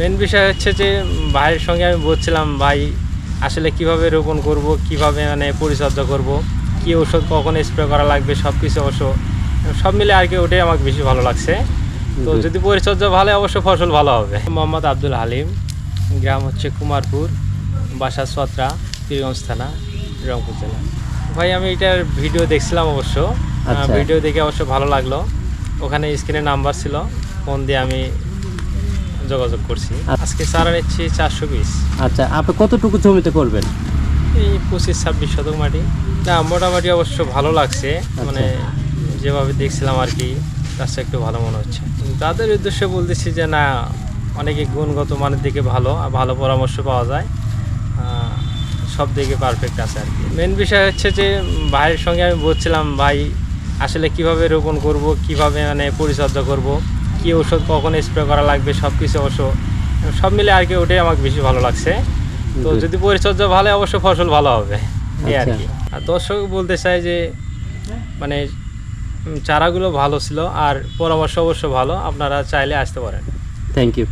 Main বিষয় হচ্ছে যে ভাইয়ের সঙ্গে আমি বলছিলাম ভাই আসলে কীভাবে রোপণ করব? কীভাবে মানে পরিচর্যা করব? কি ওষুধ কখন স্প্রে করা লাগবে? সব কিছু অবশ্য সব মিলে আর কি ওটাই আমাকে বেশি ভালো লাগছে। তো যদি পরিচর্যা ভালো অবশ্য ফসল ভালো হবে। মোহাম্মদ আব্দুল হালিম গ্রাম হচ্ছে কুমারপুর বাসা সত্রা পীরগঞ্জ থানা রংপুর জেলা। ভাই আমি এটার ভিডিও দেখছিলাম অবশ্য। আচ্ছা। ভিডিও দেখে অবশ্য ভালো লাগল। ওখানে স্ক্রিনে নাম্বার ছিল। ফোন দিয়ে আমি যোগাযোগ করছি। আচ্ছা। আজকে চারা নিচ্ছি চারশো পিস। আচ্ছা আপনি কতটুকু জমিতে করবেন? এই পঁচিশ ছাব্বিশ শতক মাটি। না মোটামুটি অবশ্য ভালো লাগছে। মানে যেভাবে দেখছিলাম আর কি কাজটা একটু ভালো মনে হচ্ছে। তাদের উদ্দেশ্যে বলতেছি যে না অনেকে গুণগত মানের দিকে ভালো আর ভালো পরামর্শ পাওয়া যায়। সব দিকে পারফেক্ট আছে আর কি। মেন বিষয় হচ্ছে যে ভাইয়ের সঙ্গে আমি বলছিলাম ভাই আসলে কীভাবে রোপণ করব কীভাবে মানে পরিচর্যা করব কি ওষুধ কখন স্প্রে করা লাগবে সব কিছু অবশ্য সব মিলে আর কি ওটাই আমাকে বেশি ভালো লাগছে। তো যদি পরিচর্যা ভালো অবশ্য ফসল ভালো হবে এই আর আচ্ছা। কি। আর দর্শক বলতে চাই যে মানে চারাগুলো ভালো ছিল আর পরামর্শ অবশ্য ভালো আপনারা চাইলে আসতে পারেন। Thank you